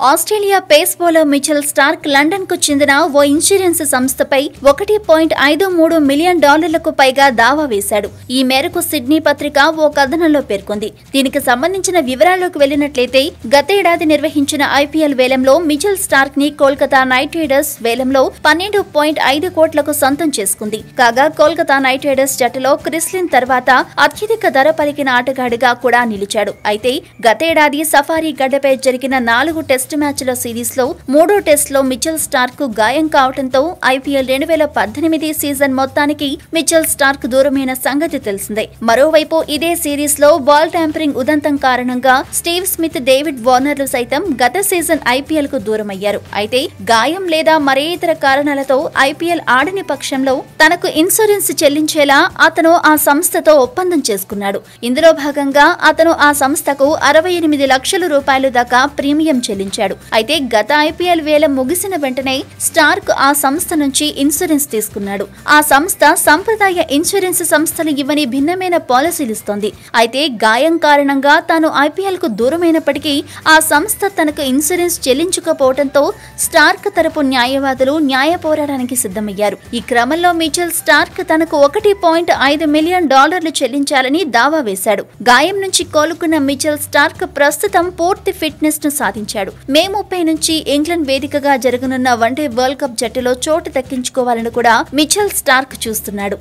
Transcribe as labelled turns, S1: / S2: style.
S1: Australia pace bowler Mitchell Starc లండన్కు చెందిన ఓ insurance సంస్థపై ఒకటి పాయింట్ ఐదు మూడు మిలియన్ డాలర్లకు పైగా దావా వేశాడు. ఈ మేరకు సిడ్నీ పత్రిక ఓ కథనంలో పేర్కొంది. దీనికి సంబంధించిన వివరాల్లోకి వెళ్ళినట్లయితే గతేడాది నిర్వహించిన ఐపీఎల్ వేలంలో మిచెల్ స్టార్క్ని కోల్కతా నైట్ రైడర్స్ వేలంలో పన్నెండు పాయింట్ ఐదు కోట్లకు సొంతం చేసుకుంది. కాగా కోల్కతా నైట్ రైడర్స్ జట్టులో క్రిస్లిన్ తర్వాత అత్యధిక ధర పలికిన ఆటగాడిగా కూడా నిలిచాడు. అయితే గతేడాది సఫారీ గడ్డపై జరిగిన నాలుగు టెస్ట్ మ్యాచ్ల సిరీస్లో మూడో టెస్ట్లో మిచెల్ స్టార్క్కు గాయం కావడంతో ఐపీఎల్ రెండు వేల పద్దెనిమిది సీజన్ మొత్తానికి మిచెల్ స్టార్క్ దూరమైన సంగతి తెలిసిందే. మరోవైపు ఇదే సిరీస్లో బాల్ ట్యాంపరింగ్ ఉదంతం కారణంగా స్టీవ్ స్మిత్ డేవిడ్ వార్నర్లు సైతం గత సీజన్ ఐపీఎల్కు దూరమయ్యారు. అయితే గాయం లేదా మరే ఇతర కారణాలతో ఐపీఎల్ ఆడని పక్షంలో తనకు ఇన్సూరెన్స్ చెల్లించేలా అతను ఆ సంస్థతో ఒప్పందం చేసుకున్నాడు. ఇందులో భాగంగా అతను ఆ సంస్థకు అరవై ఎనిమిది లక్షల రూపాయలు దాకా ప్రీమియం చెల్లించారు ప్రకటించాడు. అయితే గత ఐపీఎల్ వేల ముగిసిన వెంటనే స్టార్క్ ఆ సంస్థ నుంచి ఇన్సూరెన్స్ తీసుకున్నాడు. ఆ సంస్థ సంప్రదాయ ఇన్సూరెన్స్ సంస్థలు ఇవ్వని భిన్నమైన పాలసీలు ఇస్తోంది. అయితే గాయం కారణంగా తాను ఐపీఎల్కు దూరమైనప్పటికీ ఆ సంస్థ తనకు ఇన్సూరెన్స్ చెల్లించకపోవడంతో స్టార్క్ తరపు న్యాయవాదులు న్యాయ పోరాటానికి సిద్ధమయ్యారు. ఈ క్రమంలో మిచెల్ స్టార్క్ తనకు ఒకటి పాయింట్ ఐదు మిలియన్ డాలర్లు చెల్లించాలని దావా వేశాడు. గాయం నుంచి కోలుకున్న మిచెల్ స్టార్క్ ప్రస్తుతం పూర్తి ఫిట్నెస్ను సాధించాడు. మే ముప్పై నుంచి ఇంగ్లాండ్ వేదికగా జరగనున్న వన్డే వరల్డ్ కప్ జట్టులో చోటు దక్కించుకోవాలని కూడా మిచెల్ స్టార్క్ చూస్తున్నాడు.